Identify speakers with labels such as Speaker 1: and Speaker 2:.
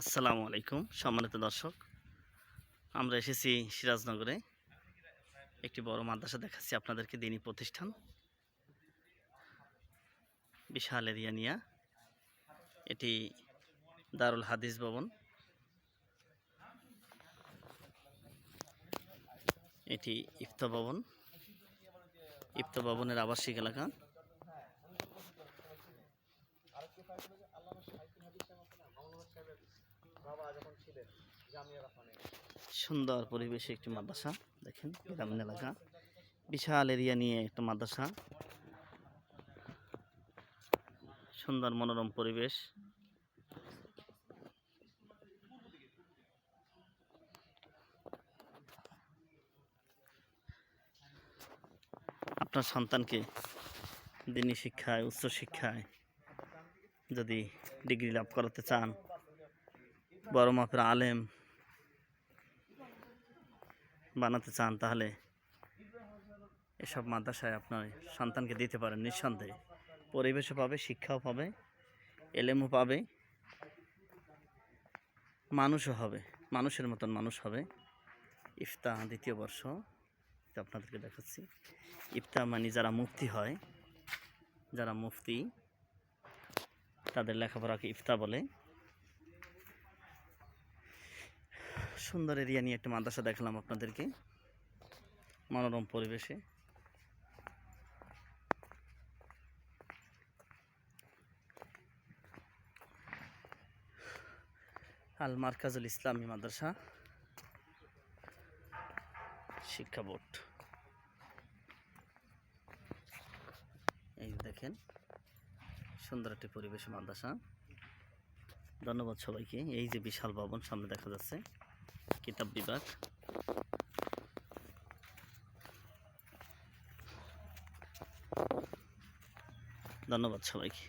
Speaker 1: আসসালামু আলাইকুম, সম্মানিত দর্শক। আমরা এসেছি সিরাজনগরে। একটি বড় মাদ্রাসা দেখাচ্ছি আপনাদেরকে, দিনী প্রতিষ্ঠান। বিশাল এরিয়া নিয়া। এটি দারুল হাদিস ভবন। এটি ইফতা ভবন। ইফতা ভবনের আবাসিক এলাকা। সুন্দর পরিবেশে একটি মাদ্রাসা, দেখেন, গ্রামীণ এলাকা। বিশাল এরিয়া নিয়ে একটা মাদ্রাসা। সুন্দর মনোরম পরিবেশ। আপনার সন্তানকে দিনী শিক্ষায়, উচ্চ শিক্ষায় যদি ডিগ্রি লাভ করাতে চান বড় মাপের আলেম। বানাতে চান তাহলে এসব মাদ্রাসায় আপনার সন্তানকে দিতে পারেন নিঃসন্দেহে। পরিবেশও পাবে, শিক্ষাও পাবে, এলেমও পাবে, মানুষও হবে, মানুষের মতন মানুষ হবে। ইফতা দ্বিতীয় বর্ষ আপনাদেরকে দেখাচ্ছি। ইফতা মানে যারা মুফতি হয়, যারা মুফতি, তাদের লেখাপড়াকে ইফতা বলে। সুন্দর এরিয়া নিয়ে একটা মাদ্রাসা দেখালাম আপনাদেরকে। মনোরম পরিবেশে। আল মার্কাজুল ইসলামী মাদ্রাসা। শিক্ষা বোর্ড। এই দেখেন, সুন্দর একটি পরিবেশ মাদ্রাসা। ধন্যবাদ সবাইকে। এই যে বিশাল ভবন, সামনে দেখা যাচ্ছে। কিতাব বিভাগ ধন্যবাদ সবাইকে।